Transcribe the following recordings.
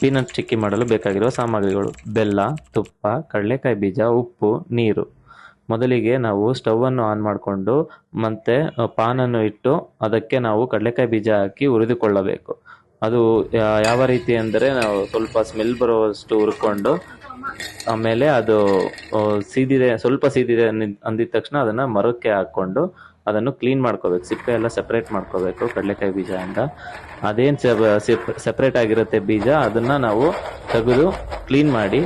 Peanut ಚಿಕ್ಕಿ ಮಾಡಲು ಬೇಕಾಗಿರುವ ಸಾಮಗ್ರಿಗಳು ಬೆಲ್ಲ, ತುಪ್ಪ, ಕಡಲೆಕಾಯಿ ಬೀಜ, ಉಪ್ಪು, ನೀರು. ಮೊದಲಿಗೆ ನಾವು ಸ್ಟವನ್ನು ಆನ್ ಮಾಡಿಕೊಂಡು ಮತ್ತೆ ಪಾನನ್ನು ಇಟ್ಟು ಅದಕ್ಕೆ ನಾವು ಕಡಲೆಕಾಯಿ ಬೀಜ ಹಾಕಿ ಹುರಿದುಕೊಳ್ಳಬೇಕು. ಅದು ಯಾವ ರೀತಿ ಅಂದರೆ ನಾವು ಸ್ವಲ್ಪ ಸ್ಮೆಲ್ ಬರುವಷ್ಟು ಹುರ್ಕೊಂಡು, ಆಮೇಲೆ ಅದು ಸೀದಿದೆ, ಸ್ವಲ್ಪ ಸೀದಿದೆ ಅಂದಿದ ತಕ್ಷಣ ಅದನ್ನು ಮರಕ್ಕೆ ಹಾಕ್ಕೊಂಡು ಅದನ್ನು ಕ್ಲೀನ್ ಮಾಡ್ಕೋಬೇಕು. ಸಿಪ್ಪೆ ಎಲ್ಲ ಸೆಪ್ರೇಟ್ ಮಾಡ್ಕೋಬೇಕು ಕಡಲೆಕಾಯಿ ಬೀಜದಿಂದ ಅದೇನು ಸೆಪ್ರೇಟ್ ಆಗಿರುತ್ತೆ ಬೀಜ, ಅದನ್ನು ನಾವು ತೆಗೆದು ಕ್ಲೀನ್ ಮಾಡಿ,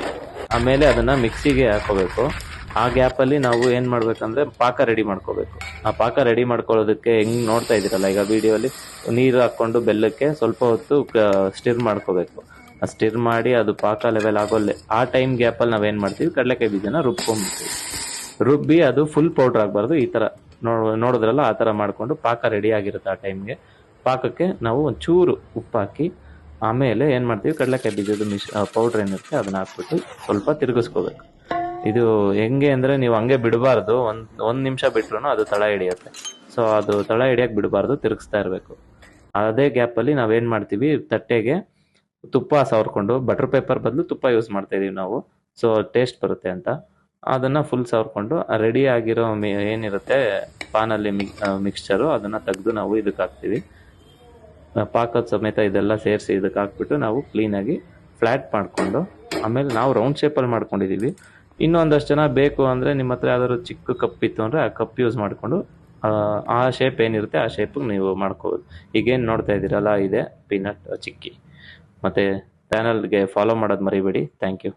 ಆಮೇಲೆ ಅದನ್ನು ಮಿಕ್ಸಿಗೆ ಹಾಕೋಬೇಕು. ಆ ಗ್ಯಾಪಲ್ಲಿ ನಾವು ಏನು ಮಾಡಬೇಕಂದ್ರೆ ಪಾಕ ರೆಡಿ ಮಾಡ್ಕೋಬೇಕು. ಆ ಪಾಕ ರೆಡಿ ಮಾಡ್ಕೊಳ್ಳೋದಕ್ಕೆ ಹೆಂಗೆ ನೋಡ್ತಾ ಇದ್ದೀರಲ್ಲ, ಈಗ ವಿಡಿಯೋಲಿ ನೀರು ಹಾಕ್ಕೊಂಡು ಬೆಲ್ಲಕ್ಕೆ ಸ್ವಲ್ಪ ಹೊತ್ತು ಸ್ಟಿರ್ ಮಾಡ್ಕೋಬೇಕು. ಆ ಸ್ಟಿರ್ ಮಾಡಿ ಅದು ಪಾಕ ಲೆವೆಲ್ ಆಗೋಲ್ಲೇ ಆ ಟೈಮ್ ಗ್ಯಾಪಲ್ಲಿ ನಾವೇನು ಮಾಡ್ತೀವಿ? ಕಡಲೆಕಾಯಿ ಬೀಜನ ರುಬ್ಕೊಂಡ್ಬಿಡ್ತೀವಿ. ರುಬ್ಬಿ ಅದು ಫುಲ್ ಪೌಡ್ರ್ ಆಗಬಾರ್ದು, ಈ ಥರ ನೋಡ್, ನೋಡಿದ್ರಲ್ಲ, ಆ ಥರ ಮಾಡಿಕೊಂಡು ಪಾಕ ರೆಡಿ ಆಗಿರುತ್ತೆ ಆ ಟೈಮ್ಗೆ. ಪಾಕಕ್ಕೆ ನಾವು ಒಂಚೂರು ಉಪ್ಪು ಹಾಕಿ, ಆಮೇಲೆ ಏನು ಮಾಡ್ತೀವಿ, ಕಡಲೆಕಾಯಿ ಬೀಜದ ಮಿಶ್ ಪೌಡ್ರ್ ಏನಿರುತ್ತೆ ಅದನ್ನ ಹಾಕ್ಬಿಟ್ಟು ಸ್ವಲ್ಪ ತಿರುಗಿಸ್ಕೋಬೇಕು. ಇದು ಹೆಂಗೆ ಅಂದರೆ ನೀವು ಹಂಗೆ ಬಿಡಬಾರ್ದು, ಒಂದು ಒಂದು ನಿಮಿಷ ಬಿಟ್ರೂ ಅದು ತಳ ಹಿಡಿಯುತ್ತೆ. ಸೊ, ಅದು ತಳ ಹಿಡಿಯೋಕೆ ಬಿಡಬಾರ್ದು, ತಿರುಗಿಸ್ತಾ ಇರಬೇಕು. ಅದೇ ಗ್ಯಾಪಲ್ಲಿ ನಾವೇನು ಮಾಡ್ತೀವಿ, ತಟ್ಟೆಗೆ ತುಪ್ಪ ಸವರ್ಕೊಂಡು, ಬಟರ್ ಪೇಪರ್ ಬದಲು ತುಪ್ಪ ಯೂಸ್ ಮಾಡ್ತಾ ಇದೀವಿ ನಾವು. ಸೊ, ಟೇಸ್ಟ್ ಬರುತ್ತೆ ಅಂತ. ಅದನ್ನು ಫುಲ್ ಸವರ್ಕೊಂಡು ರೆಡಿ ಆಗಿರೋ ಮಿ, ಏನಿರುತ್ತೆ, ಪಾನಲ್ಲಿ ಮಿಕ್ ಮಿಕ್ಸ್ಚರು ಅದನ್ನು ತೆಗೆದು ನಾವು ಇದಕ್ಕೆ ಹಾಕ್ತೀವಿ. ಪಾಕದ ಸಮೇತ ಇದೆಲ್ಲ ಸೇರಿಸಿ ಇದಕ್ಕೆ ಹಾಕ್ಬಿಟ್ಟು ನಾವು ಕ್ಲೀನಾಗಿ ಫ್ಲ್ಯಾಟ್ ಮಾಡಿಕೊಂಡು, ಆಮೇಲೆ ನಾವು ರೌಂಡ್ ಶೇಪಲ್ಲಿ ಮಾಡ್ಕೊಂಡಿದ್ದೀವಿ ಇನ್ನೊಂದಷ್ಟು ಜನ ಬೇಕು ಅಂದರೆ ನಿಮ್ಮ ಹತ್ರ ಯಾವ್ದಾದ್ರು ಚಿಕ್ಕ ಕಪ್ ಇತ್ತು ಅಂದರೆ ಆ ಕಪ್ ಯೂಸ್ ಮಾಡಿಕೊಂಡು, ಆ ಶೇಪ್ ಏನಿರುತ್ತೆ ಆ ಶೇಪಿಗೆ ನೀವು ಮಾಡ್ಕೋಬೋದು. ಈಗೇನು ನೋಡ್ತಾ ಇದ್ದೀರಲ್ಲ, ಇದೆ ಪೀನಟ್ ಚಿಕ್ಕಿ. ಮತ್ತು ಚಾನಲ್ಗೆ ಫಾಲೋ ಮಾಡೋದು ಮರಿಬೇಡಿ. Thank you